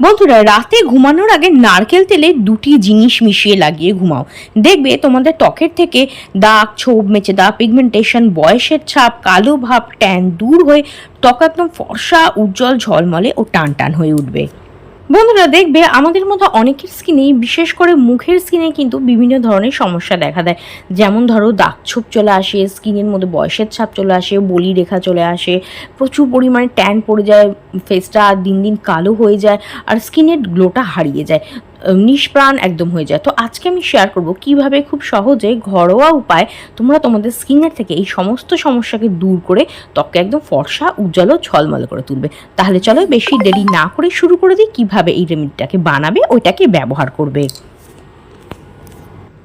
বন্ধুরা, রাতে ঘুমানোর আগে নারকেল তেলে দুটি জিনিস মিশিয়ে লাগিয়ে ঘুমাও। দেখবে তোমাদের ত্বকের থেকে দাগ, ছোপ, মেচে দাগ পিগমেন্টেশন বয়সের ছাপ, কালো ভাব ট্যান দূর হয়ে ত্বক একদম ফর্সা, উজ্জ্বল, ঝলমলে ও টান টান হয়ে উঠবে। বন্ধুরা দেখবে আমাদের মধ্যে অনেকের স্কিনেই বিশেষ করে মুখের স্কিনে কিন্তু বিভিন্ন ধরনের সমস্যা দেখা দেয়। যেমন ধরো দাগ ছোপ চলে আসে স্কিনের মধ্যে বয়সের ছাপ চলে আসে, বলি রেখা চলে আসে, প্রচুর পরিমাণে ট্যান পড়ে যায় ফেসটা দিন দিন কালো হয়ে যায়, আর স্কিনের গ্লোটা হারিয়ে যায়। নিষ্প্রাণ একদম হয়ে যায়। তো আজকে আমি শেয়ার করব কীভাবে খুব সহজে ঘরোয়া উপায় তোমরা তোমাদের স্কিনের থেকে এই সমস্ত সমস্যাকে দূর করে ত্বককে একদম ফর্সা, উজ্জ্বল ও ছলমল করে তুলবে। তাহলে চলো বেশি দেরি না করে শুরু করে দিই কীভাবে এই রেমেডিটাকে বানাবে, ওইটাকে ব্যবহার করবে।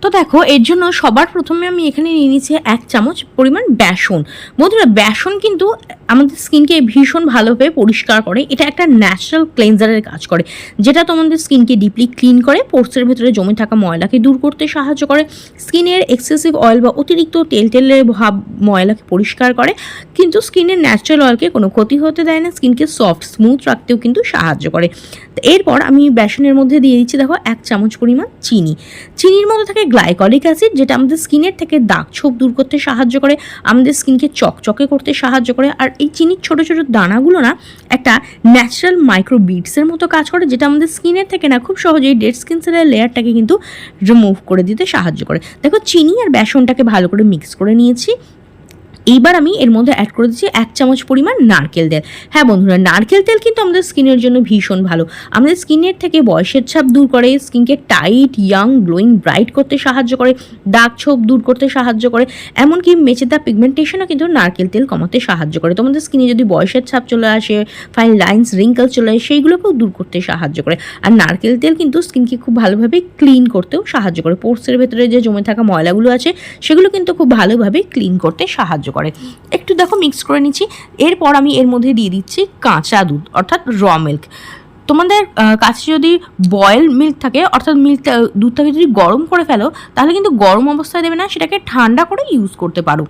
তো দেখো, এর জন্য সবার প্রথমে আমি এখানে নিয়ে নিচ্ছি এক চামচ পরিমাণ বেসন। বন্ধুরা, বেসন কিন্তু আমাদের স্কিনকে ভীষণ ভালোভাবে পরিষ্কার করে। এটা একটা ন্যাচারাল ক্লেনজারের কাজ করে, যেটা তোমাদের স্কিনকে ডিপলি ক্লিন করে পোর্সের ভেতরে জমে থাকা ময়লাকে দূর করতে সাহায্য করে, স্কিনের এক্সেসিভ অয়েল বা অতিরিক্ত তেল তেলের ভাব ময়লাকে পরিষ্কার করে, কিন্তু স্কিনের ন্যাচারাল অয়েলকে কোনো ক্ষতি হতে দেয় না, স্কিনকে সফট স্মুথ রাখতেও কিন্তু সাহায্য করে। এরপর আমি বেসনের মধ্যে দিয়ে দিচ্ছি, দেখো, এক চামচ পরিমাণ চিনি। চিনির মধ্যে থাকে গ্লাইকলিক অ্যাসিড যেটা আমাদের স্কিনের থেকে দাগ ছোপ দূর করতে সাহায্য করে, আমাদের স্কিনকে চকচকে করতে সাহায্য করে, আর এই চিনির ছোট ছোট দানাগুলো না একটা ন্যাচারাল মাইক্রোবিটসের মতো কাজ করে, যেটা আমাদের স্কিনের থেকে না খুব সহজেই ডেড স্কিন সেলের লেয়ারটাকে কিন্তু রিমুভ করে দিতে সাহায্য করে। দেখো, চিনি আর বেসনটাকে ভালো করে মিক্স করে নিয়েছি। এইবার আমি এর মধ্যে অ্যাড করে দিচ্ছি এক চামচ পরিমাণ নারকেল তেল। হ্যাঁ বন্ধুরা, নারকেল তেল কিন্তু আমাদের স্কিনের জন্য ভীষণ ভালো। আমাদের স্কিনের থেকে বয়সের ছাপ দূর করে স্কিনকে টাইট ইয়াং গ্লোয়িং ব্রাইট করতে সাহায্য করে দাগ ছোপ দূর করতে সাহায্য করে, এমনকি মেচে দা পিগমেন্টেশনও কিন্তু নারকেল তেল কমাতে সাহায্য করে। তোমাদের স্কিনে যদি বয়সের ছাপ চলে আসে ফাইন লাইন্স রিঙ্কল চলে আসে, সেইগুলোকেও দূর করতে সাহায্য করে। আর নারকেল তেল কিন্তু স্কিনকে খুব ভালোভাবে ক্লিন করতেও সাহায্য করে। পোর্সের ভেতরে যে জমে থাকা ময়লাগুলো আছে, সেগুলো কিন্তু খুব ভালোভাবে ক্লিন করতে সাহায্য করে। একটু দেখো মিক্স করে নিচ্ছি। এরপর আমি এর মধ্যে দিয়ে দিচ্ছি কাঁচা দুধ, অর্থাৎ র মিল্ক তোমাদের কাছে যদি বয়েল মিল্ক থাকে, অর্থাৎ মিল্কটা দুধটাকে যদি গরম করে ফেলো, তাহলে কিন্তু গরম অবস্থায় দেবে না, সেটাকে ঠান্ডা করে ইউজ করতে পারো।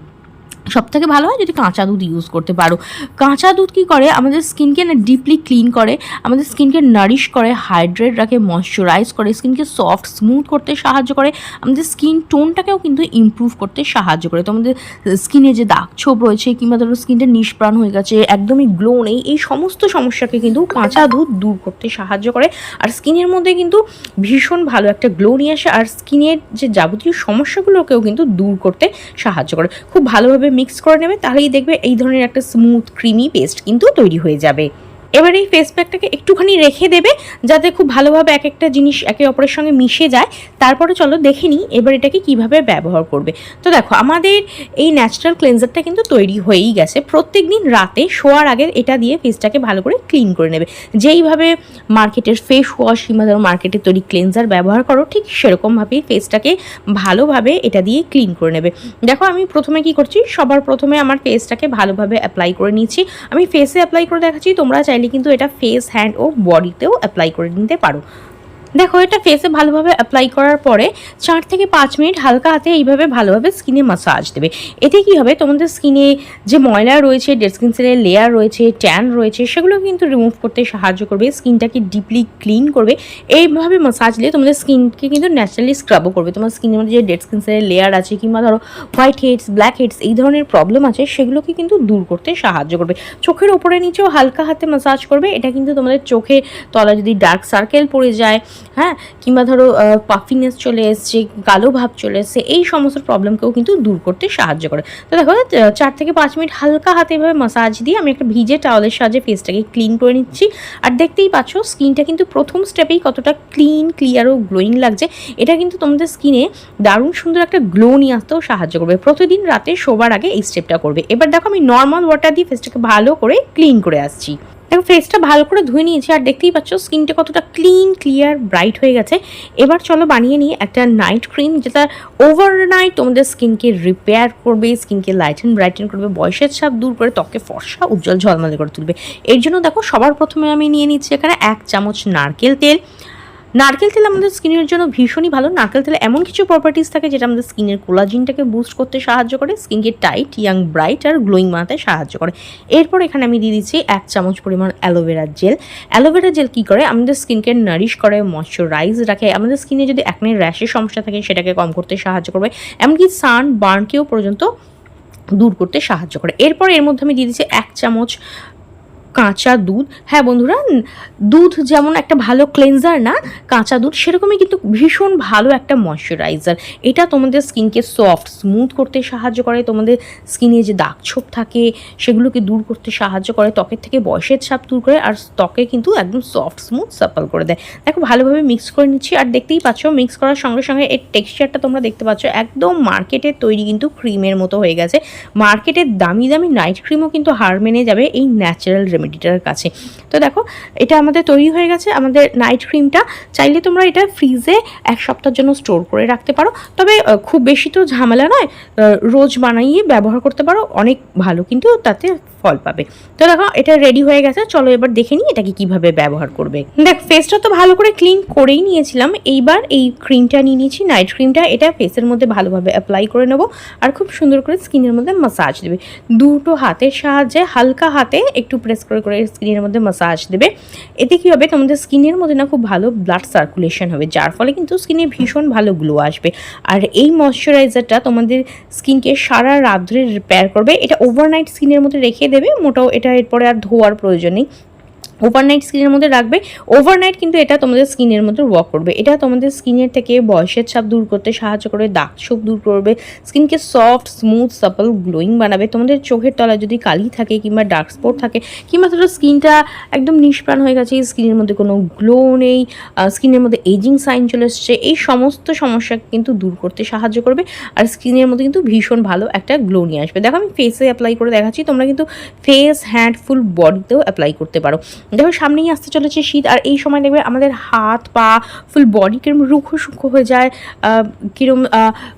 সব থেকে ভালো হয় যদি কাঁচা দুধ ইউজ করতে পারো। কাঁচা দুধ কী করে? আমাদের স্কিনকে না ডিপলি ক্লিন করে, আমাদের স্কিনকে নারিশ করে হাইড্রেট রাখে ময়শ্চারাইজ করে স্কিনকে সফট স্মুথ করতে সাহায্য করে, আমাদের স্কিন টোনটাকেও কিন্তু ইমপ্রুভ করতে সাহায্য করে। তোমাদের স্কিনে যে দাগ ছোপ রয়েছে কিংবা ধরো স্কিনটা নিষ্প্রাণ হয়ে গেছে, একদমই গ্লো নেই, এই সমস্ত সমস্যাকে কিন্তু কাঁচা দুধ দূর করতে সাহায্য করে। আর স্কিনের মধ্যে কিন্তু ভীষণ ভালো একটা গ্লো নিয়ে আসে, আর স্কিনের যে যাবতীয় সমস্যাগুলোকেও কিন্তু দূর করতে সাহায্য করে। খুব ভালোভাবে মিক্স করে নেবে, তাহলেই দেখবে এই ধরনের একটা স্মুথ ক্রিমি পেস্ট কিন্তু তৈরি হয়ে যাবে। এবার এই ফেস প্যাকটাকে একটুখানি রেখে দেবে যাতে খুব ভালোভাবে এক একটা জিনিস একে অপরের সঙ্গে মিশে যায়। তারপরে চলো দেখে নিই এবার এটাকে কীভাবে ব্যবহার করবে। তো দেখো, আমাদের এই ন্যাচারাল ক্লেন্সারটা কিন্তু তৈরি হয়েই গেছে। প্রত্যেক দিন রাতে শোয়ার আগে এটা দিয়ে ফেসটাকে ভালো করে ক্লিন করে নেবে। যেইভাবে মার্কেটের ফেস ওয়াশ কিংবা ধরো মার্কেটে তৈরি ক্লেন্সার ব্যবহার করো, ঠিক সেরকমভাবেই ফেসটাকে ভালোভাবে এটা দিয়ে ক্লিন করে নেবে। দেখো, আমি প্রথমে কি করছি? সবার প্রথমে আমার ফেসটাকে ভালোভাবে অ্যাপ্লাই করে নিচ্ছি আমি ফেসে অ্যাপ্লাই করে দেখাচ্ছি, তোমরা চাইলে কিন্তু এটা ফেস হ্যান্ড ও বডিতেও অ্যাপ্লাই করে নিতে পারো। দেখো, এটা ফেসে ভালোভাবে অ্যাপ্লাই করার পরে চার থেকে পাঁচ মিনিট হালকা হাতে এইভাবে ভালোভাবে স্কিনে মাসাজ দেবে। এতে কি হবে? তোমাদের স্কিনে যে ময়লা রয়েছে ডেড স্কিন সেলের লেয়ার রয়েছে ট্যান রয়েছে, সেগুলো কিন্তু রিমুভ করতে সাহায্য করবে স্কিনটাকে ডিপলি ক্লিন করবে। এইভাবে মাসাজ দিলে তোমাদের স্কিনকে কিন্তু ন্যাচারালি স্ক্রাবও করবে। তোমার স্কিনের মধ্যে যে ডেড স্কিন সেলের লেয়ার আছে, কিংবা ধরো হোয়াইট হেডস ব্ল্যাক হেডস এই ধরনের প্রবলেম আছে, সেগুলোকে কিন্তু দূর করতে সাহায্য করবে। চোখের ওপরে নিচেও হালকা হাতে মাসাজ করবে। এটা কিন্তু তোমাদের চোখে তলা যদি ডার্ক সার্কেল পড়ে যায় হ্যাঁ কিংবা ধরো পাফিনেস চলে এসছে, কালো ভাব চলে এসছে, এই সমস্ত প্রবলেমকেও কিন্তু দূর করতে সাহায্য করে। তো দেখো চার থেকে পাঁচ মিনিট হালকা হাতে এভাবে মাসাজ দিয়ে আমি একটা ভিজে টাওয়ালের সাহায্যে ফেসটাকে ক্লিন করে নিচ্ছি। আর দেখতেই পাচ্ছ স্কিনটা কিন্তু প্রথম স্টেপেই কতটা ক্লিন ক্লিয়ার ও গ্লোয়িং লাগছে। এটা কিন্তু তোমাদের স্কিনে দারুণ সুন্দর একটা গ্লো নিয়ে আসতেও সাহায্য করবে। প্রতিদিন রাতে শোবার আগে এই স্টেপটা করবে। এবার দেখো, আমি নর্মাল ওয়াটার দিয়ে ফেসটাকে ভালো করে ক্লিন করে আসছি। দেখো ফেসটা ভালো করে ধুয়ে নিয়েছি। আর দেখতেই পাচ্ছ স্কিনটা কতটা ক্লিন ক্লিয়ার ব্রাইট হয়ে গেছে। এবার চলো বানিয়ে নিই একটা নাইট ক্রিম যেটা ওভারনাইট তোমাদের স্কিনকে রিপেয়ার করবে স্কিনকে লাইটেন ব্রাইটেন করবে, বয়সের ছাপ দূর করে ত্বকে ফর্সা, উজ্জ্বল, ঝলমালে করে তুলবে। এর জন্য দেখো, সবার প্রথমে আমি নিয়ে নিচ্ছি এখানে এক চামচ নারকেল তেল নারকেল তেল আমাদের স্কিনের জন্য ভীষণই ভালো। নারকেল তেলে এমন কিছু প্রপার্টিস থাকে যেটা আমাদের স্কিনের কোলাজিনটাকে বুস্ট করতে সাহায্য করে স্কিনকে টাইট ইয়াং ব্রাইট আর গ্লোয়িং বানাতে সাহায্য করে। এরপর এখানে আমি দিয়ে দিচ্ছি এক চামচ পরিমাণ aloe vera gel aloe vera gel কী করে? আমাদের স্কিনকে নারিশ করে ময়শ্চারাইজ রাখে। আমাদের স্কিনে যদি একনে র্যাশের সমস্যা থাকে, সেটাকে কম করতে সাহায্য করবে। এমনকি সান বার্নকেও পর্যন্ত দূর করতে সাহায্য করে। এরপর এর মধ্যে আমি দিয়ে দিচ্ছি এক চামচ কাঁচা দুধ। হ্যাঁ বন্ধুরা দুধ যেমন একটা ভালো ক্লেনজার না, কাঁচা দুধ সেরকমই কিন্তু ভীষণ ভালো একটা ময়শ্চারাইজার এটা তোমাদের স্কিনকে সফট স্মুথ করতে সাহায্য করে। তোমাদের স্কিনে যে দাগ ছোপ থাকে, সেগুলোকে দূর করতে সাহায্য করে। ত্বকের থেকে বয়সের ছাপ দূর করে আর ত্বকে কিন্তু একদম সফট স্মুথ সাপল করে দেয়। দেখো, ভালোভাবে মিক্স করে নিচ্ছি। আর দেখতেই পাচ্ছ মিক্স করার সঙ্গে সঙ্গে এর টেক্সচারটা তোমরা দেখতে পাচ্ছ, একদম মার্কেটের তৈরি কিন্তু ক্রিমের মতো হয়ে গেছে। মার্কেটের দামি দামি নাইট ক্রিমও কিন্তু হার মেনে যাবে এই ন্যাচারাল রেমেডিটার কাছে। তো দেখো, এটা আমাদের তৈরি হয়ে গেছে আমাদের নাইট ক্রিমটা চাইলে তোমরা এটা ফ্রিজে এক সপ্তাহের জন্য স্টোর করে রাখতে পারো। তবে খুব বেশি তো ঝামেলা নয়। রোজ বানাইয়ে ব্যবহার করতে পারো, অনেক ভালো। কিন্তু তাতে ফল পাবে। তো দেখো, এটা রেডি হয়ে গেছে। চলো এবার দেখে নিই এটাকে কীভাবে ব্যবহার করবে। দেখ ফেসটা তো ভালো করে ক্লিন করেই নিয়েছিলাম। এইবার এই ক্রিমটা নিয়ে নিয়েছি। নাইট ক্রিমটা এটা ফেসের মধ্যে ভালোভাবে অ্যাপ্লাই করে নেব। আর খুব সুন্দর করে স্কিনের মধ্যে মাসাজ দেবে। দুটো হাতের সাহায্যে, হালকা হাতে একটু প্রেস করে করে স্কিনের মধ্যে মাসাজ দেবে। এতে কী হবে? তোমাদের স্কিনের মধ্যে না খুব ভালো ব্লাড সার্কুলেশন হবে, যার ফলে কিন্তু স্কিনে ভীষণ ভালো গ্লো আসবে। আর এই ময়শ্চারাইজারটা তোমাদের স্কিনকে সারা রাত ধরে রিপেয়ার করবে। এটা ওভারনাইট স্কিনের মধ্যে রেখে দেবে মোটাও এটা এরপরে আর ধোয়ার প্রয়োজন নেই। ওভারনাইট স্কিনের মধ্যে রাখবে। ওভারনাইট কিন্তু এটা তোমাদের স্কিনের মধ্যে ওয়ার্ক করবে। এটা তোমাদের স্কিনের থেকে বয়সের ছাপ দূর করতে সাহায্য করবে, দাগ ছোপ দূর করবে স্কিনকে সফট স্মুথ সাপল গ্লোয়িং বানাবে। তোমাদের চোখের তলায় যদি কালি থাকে কিংবা ডার্ক স্পট থাকে, কিংবা ধরো স্কিনটা একদম নিষ্প্রাণ হয়ে গেছে স্কিনের মধ্যে কোনো গ্লো নেই স্কিনের মধ্যে এজিং সাইন চলে এসছে, এই সমস্ত সমস্যা কিন্তু দূর করতে সাহায্য করবে। আর স্কিনের মধ্যে কিন্তু ভীষণ ভালো একটা গ্লো নিয়ে আসবে। দেখো আমি ফেসে অ্যাপ্লাই করে দেখাচ্ছি, তোমরা কিন্তু ফেস হ্যান্ড ফুল বডিতেও অ্যাপ্লাই করতে পারো। দেখো, সামনেই আসতে চলেছে শীত, আর এই সময় দেখবে আমাদের হাত পা ফুল বডি কিরম রুখো সুখো হয়ে যায় কিরম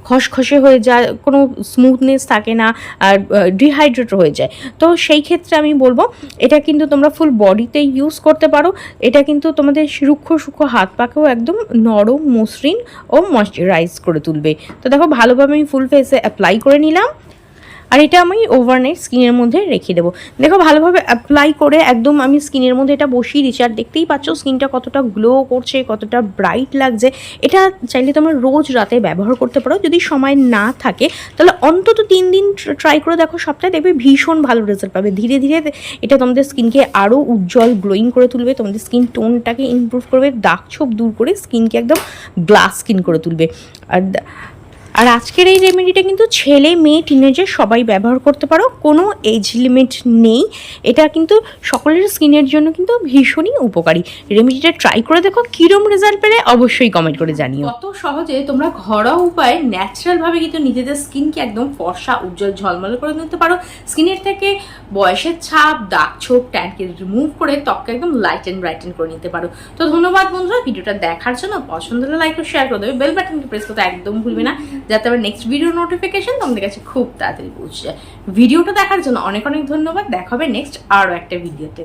খসখসে হয়ে যায়, কোনো স্মুথনেস থাকে না, আর ডিহাইড্রেট হয়ে যায়। তো সেই ক্ষেত্রে আমি বলব, এটা কিন্তু তোমরা ফুল বডিতে ইউজ করতে পারো। এটা কিন্তু তোমাদের রুক্ষ সূক্ষ্ম হাত পাকেও একদম নরম, মসৃণ ও ময়শ্চারাইজ করে তুলবে। তো দেখো, ভালোভাবে আমি ফুল ফেসে অ্যাপ্লাই করে নিলাম। আর এটা আমি ওভারনাইট স্কিনের মধ্যে রেখে দেবো। দেখো ভালোভাবে অ্যাপ্লাই করে একদম আমি স্কিনের মধ্যে এটা বসিয়ে দিচ্ছি। আর দেখতেই পাচ্ছ স্কিনটা কতটা গ্লো করছে, কতটা ব্রাইট লাগছে। এটা চাইলে তোমরা রোজ রাতে ব্যবহার করতে পারো। যদি সময় না থাকে, তাহলে অন্তত তিন দিন ট্রাই করে দেখো সপ্তাহে দেখবে ভীষণ ভালো রেজাল্ট পাবে। ধীরে ধীরে এটা তোমাদের স্কিনকে আরও উজ্জ্বল গ্লোয়িং করে তুলবে। তোমাদের স্কিন টোনটাকে ইমপ্রুভ করবে। দাগ ছোপ দূর করে স্কিনকে একদম গ্লাস স্কিন করে তুলবে। আর আর আজকের এই রেমেডিটা কিন্তু ছেলে, মেয়ে টিনেজার সবাই ব্যবহার করতে পারো। কোনো এজ লিমিট নেই। এটা কিন্তু সকলের স্কিনের জন্য কিন্তু ভীষণই উপকারী। রেমেডিটা ট্রাই করে দেখো, কিরম রেজাল্ট পেলে অবশ্যই কমেন্ট করে জানিও। কত সহজে তোমরা ঘরোয়া উপায়ে ন্যাচারালভাবে কিন্তু নিজেদের স্কিনকে একদম ফর্সা, উজ্জ্বল, ঝলমলে করে নিতে পারো। স্কিনের থেকে বয়সের ছাপ, দাগ, ছোপ ট্যানকে রিমুভ করে ত্বককে একদম লাইট অ্যান্ড ব্রাইটেন করে নিতে পারো। তো ধন্যবাদ বন্ধুরা, ভিডিওটা দেখার জন্য। পছন্দ হলে লাইক ও শেয়ার করে দেবে। বেল বাটনকে প্রেস করতে একদম ভুলবে না। যাতে আমার নেক্সট ভিডিও নোটিফিকেশন তোমাদের কাছে খুব তাড়াতাড়ি পৌঁছে যায়। ভিডিওটা দেখার জন্য অনেক অনেক ধন্যবাদ। দেখাবে নেক্সট আরও একটা ভিডিওতে